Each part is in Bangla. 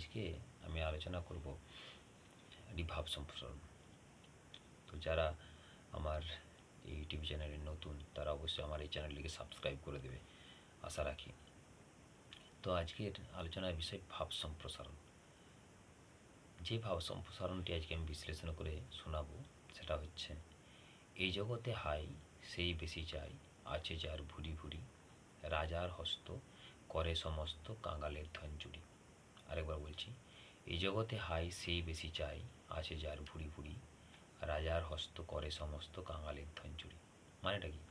আজকে আমি আলোচনা করব একটি ভাব সম্প্রসারণ। তো যারা আমার এই ইউটিউব চ্যানেলে নতুন, তারা অবশ্যই আমার এই চ্যানেলটিকে সাবস্ক্রাইব করে দেবে, আশা রাখি। তো আজকের আলোচনার বিষয় ভাব সম্প্রসারণ। যে ভাব সম্প্রসারণটি আজকে আমি বিশ্লেষণ করে শোনাবো, সেটা হচ্ছে, এই জগতে হাই, সেই বেশি চাই, আছে যার ভুরি ভুরি, রাজার হস্ত, করে সমস্ত কাঙালের ধন চুরি আরেকবার বলছি এই জগতে হাই সেই বেশি চাই, আছে যার ভুরি ভুরি রাজার হস্ত করে সমস্ত কাঙালের ধনচুরি। মানেটা কি?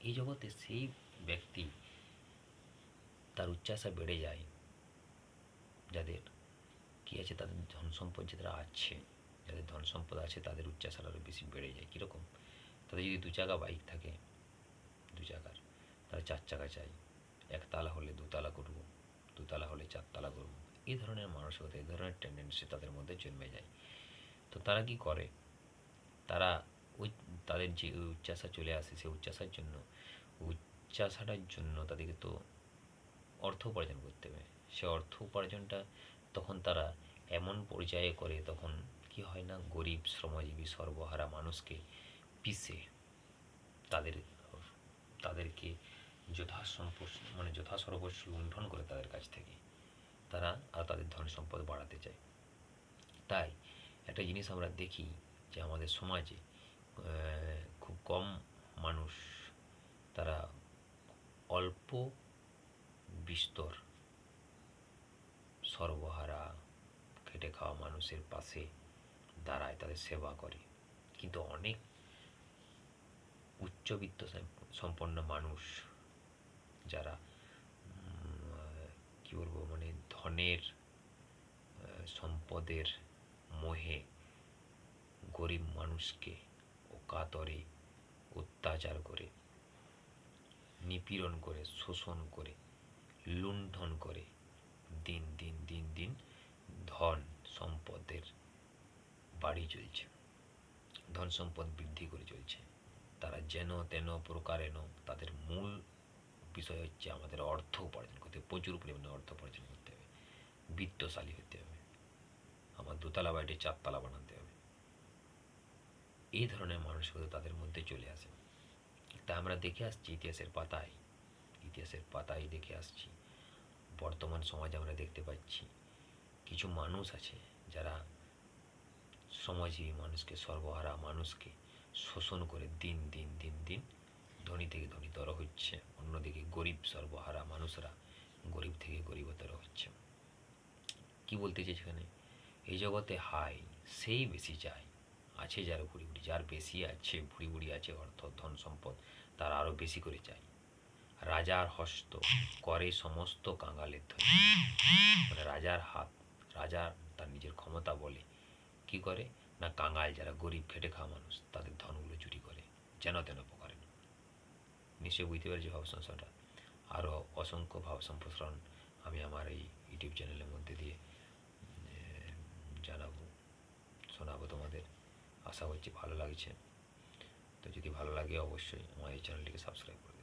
এই জগতে সেই ব্যক্তি তার উচ্চাসা বেড়ে যায়, যাদের কি আছে, তাদের ধন সম্পদ যাদের আছে, যাদের ধন সম্পদ আছে, তাদের উচ্চাসার আরও বেশি বেড়ে যায়। কীরকম? তাদের যদি দু চাকা বাইক থাকে, দু চাকার, তারা চার চাকা চাই একতলা হলে দুতলা করব। দুতলা হলে চারতলা করব এই ধরনের মানসিকতা, এই ধরনের টেন্ডেন্সি তাদের মধ্যে জন্মে যায়। তো তারা কি করে? তারা ওই তাদের যে উচ্চাসা চলে আসে, সেই উচ্চাসার জন্য উচ্চাসাটার জন্য তাদেরকে তো অর্থ উপার্জন করতে হবে। সে অর্থ উপার্জনটা তখন তারা এমন পর্যায়ে করে, তখন কি হয় না, গরিব, শ্রমজীবী, সর্বহারা মানুষকে পিষে তাদের, তাদেরকে যথাসম্প মানে যথাসর্বস্ব লুণ্ঠন করে তাদের কাছ থেকে তারা আর তাদের ধন সম্পদ বাড়াতে চায়। তাই একটা জিনিস আমরা দেখি যে আমাদের সমাজে খুব কম মানুষ তারা অল্প বিস্তর সর্বহারা খেটে খাওয়া মানুষের পাশে দাঁড়ায়, তাদের সেবা করে। কিন্তু অনেক উচ্চবিত্ত সম্পন্ন মানুষ যারা কী বলব মানে ধনের সম্পদের মোহে গরিব মানুষকে ও কাতরে অত্যাচার করে, নিপীড়ন করে, শোষণ করে, লুণ্ঠন করে দিন দিন দিন দিন ধন সম্পদের বাড়ি চলছে। ধন সম্পদ বৃদ্ধি করে চলছে। তারা যেন তেন প্রকারেন তাদের মূল বিষয় হচ্ছে আমাদের অর্থ উপার্জন করতে প্রচুর পরিমাণে অর্থ উপার্জন করতে হবে। বিত্তশালী হতে হবে। আমার দোতলা বাড়িটি চারতলা বানাতে হবে। এই ধরনের মানসিকতা তাদের মধ্যে চলে আসে। তা আমরা দেখে আসছি ইতিহাসের পাতায়। ইতিহাসের পাতায় দেখে আসছি। বর্তমান সমাজে আমরা দেখতে পাচ্ছি কিছু মানুষ আছে যারা সমাজীবী মানুষকে, সর্বহারা মানুষকে শোষণ করে দিন দিন দিন দিন ধনী থেকে ধনীতর হচ্ছে। অন্যদিকে গরিব সর্বহারা মানুষরা গরিব থেকে গরিবতর হচ্ছে। কি বলতে চাই সেখানে এই জগতে হাই সেই বেশি চায় আছে যার ভুড়ি ভুড়ি, যার বেশি আছে, ভুড়ি ভুড়ি আছে, অর্থ, ধন, সম্পদ, তার আরও বেশি করে চাই। রাজার হস্ত করে সমস্ত কাঙালের ধন। মানে রাজার হাত রাজার তার নিজের ক্ষমতা বলে। কি করে? না কাঙাল যারা গরিব খেটে খাওয়া মানুষ, তাদের ধনগুলো চুরি করে। যেন তেন নিশ্চয়ই বুঝতে পেরেছি ভাব সংসারটা আরও অসংখ্য ভাব সম্প্রসারণ আমি আমার এই ইউটিউব চ্যানেলের মধ্যে দিয়ে জানাব, শোনাবো তোমাদের। আশা করছি ভালো লাগছে। তো যদি ভালো লাগে অবশ্যই আমার এই চ্যানেলটিকে সাবস্ক্রাইব করবে